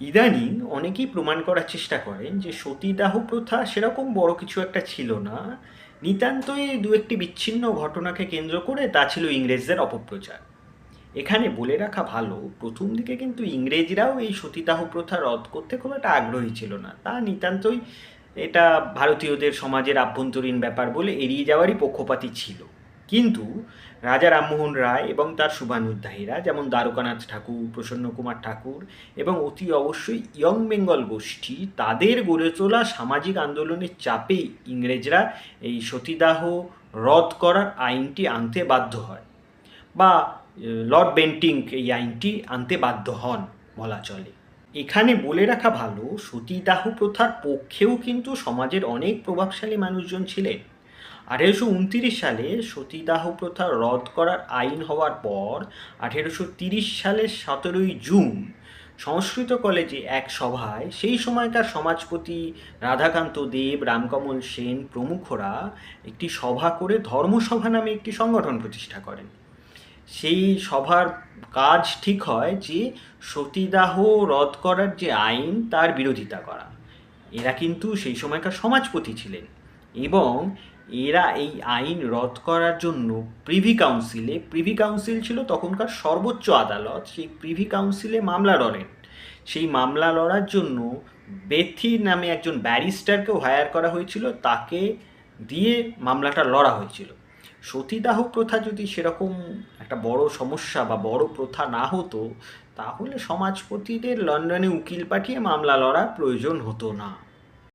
ইদানিং অনেকেই প্রমাণ করার চেষ্টা করেন যে সতীদাহ প্রথা সেরকম বড় কিছু একটা ছিল না। নিতান্তই দু একটি বিচ্ছিন্ন ঘটনাকে কেন্দ্র করে তা ছিল ইংরেজদের অপপ্রচার। এখানে বলে রাখা ভালো, প্রথম দিকে কিন্তু ইংরেজরাও এই সতীদাহ প্রথা রদ করতে খুব একটা আগ্রহী ছিল না। তা নিতান্তই এটা ভারতীয়দের সমাজের আভ্যন্তরীণ ব্যাপার বলে এড়িয়ে যাওয়ারই পক্ষপাতী ছিল। কিন্তু রাজা রামমোহন রায় এবং তার শুভানুধ্যায়ীরা, যেমন দ্বারকানাথ ঠাকুর, প্রসন্ন কুমার ঠাকুর এবং অতি অবশ্যই ইয়ং বেঙ্গল গোষ্ঠী, তাদের গড়ে তোলা সামাজিক আন্দোলনের চাপেই ইংরেজরা এই সতীদাহ রদ করার আইনটি আনতে বাধ্য হয় বা লর্ড বেন্টিং এই আইনটি আনতে বাধ্য হন বলা চলে। এখানে বলে রাখা ভালো, সতীদাহ প্রথার পক্ষেও কিন্তু সমাজের অনেক প্রভাবশালী মানুষজন ছিলেন। আঠেরোশো উনতিরিশ সালে সতীদাহ প্রথা রদ করার আইন হওয়ার পর আঠেরোশো তিরিশ সালের সতেরোই জুন সংস্কৃত কলেজে এক সভায় সেই সময়কার সমাজপতি রাধাকান্ত দেব, রামকমল সেন প্রমুখরা একটি সভা করে ধর্মসভা নামে একটি সংগঠন প্রতিষ্ঠা করেন। সেই সভার কাজ ঠিক হয় যে সতীদাহ রদ করার যে আইন, তার বিরোধিতা করা। এরা কিন্তু সেই সময়কার সমাজপতি ছিলেন এবং এরা এই আইন রদ করার জন্য প্রিভি কাউন্সিলে, প্রিভি কাউন্সিল ছিল তখনকার সর্বোচ্চ আদালত, সেই প্রিভি কাউন্সিলে মামলা লড়েন। সেই মামলা লড়ার জন্য বেথি নামে একজন ব্যারিস্টারকেও হায়ার করা হয়েছিল, তাকে দিয়ে মামলাটা লড়া হয়েছিল। সতীদাহ প্রথা যদি সেরকম একটা বড় সমস্যা বা বড় প্রথা না হতো, তাহলে সমাজপতিদের লন্ডনে উকিল পাঠিয়ে মামলা লড়ার প্রয়োজন হতো না।